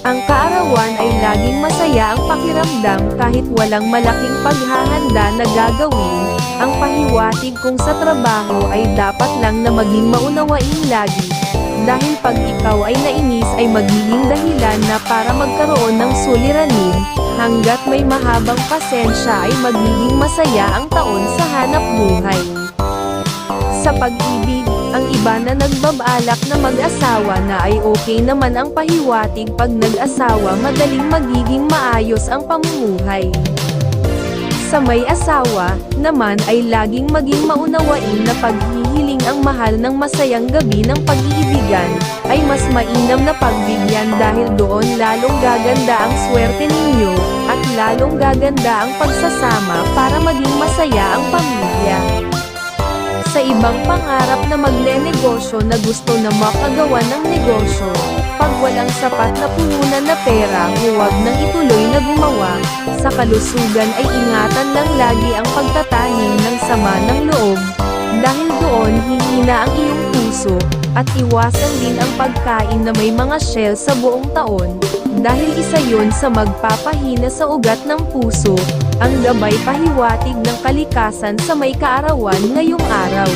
Ang kaarawan ay laging masaya ang pakiramdam kahit walang malaking paghahanda na gagawin. Ang pahiwatig kung sa trabaho ay dapat lang na maging maunawain lagi. Dahil pag ikaw ay nainis ay magiging dahilan na para magkaroon ng suliranin, hanggat may mahabang pasensya ay magiging masaya ang taon sa hanap buhay. Sa pag-ibig, ang iba na nagbabalak na mag-asawa na ay okay naman ang pahiwatig pag nag-asawa madaling magiging maayos ang pamumuhay. Sa may asawa, naman ay laging maging maunawain na paghihiling ang mahal ng masayang gabi ng pag-iibigan, ay mas mainam na pagbigyan dahil doon lalong gaganda ang swerte ninyo, at lalong gaganda ang pagsasama para maging sa ibang pangarap na magne-negosyo na gusto na makagawa ng negosyo. Pag walang sapat na puhunan na pera, huwag nang ituloy na gumawa. Sa kalusugan ay ingatan lang lagi ang pagtatanim ng sama ng loob. Dahil doon hihina ang iyong puso, at iwasan din ang pagkain na may mga shell sa buong taon. Dahil isa yon sa magpapahina sa ugat ng puso, ang gabay pahiwatig ng kalikasan sa may kaarawan ngayong araw.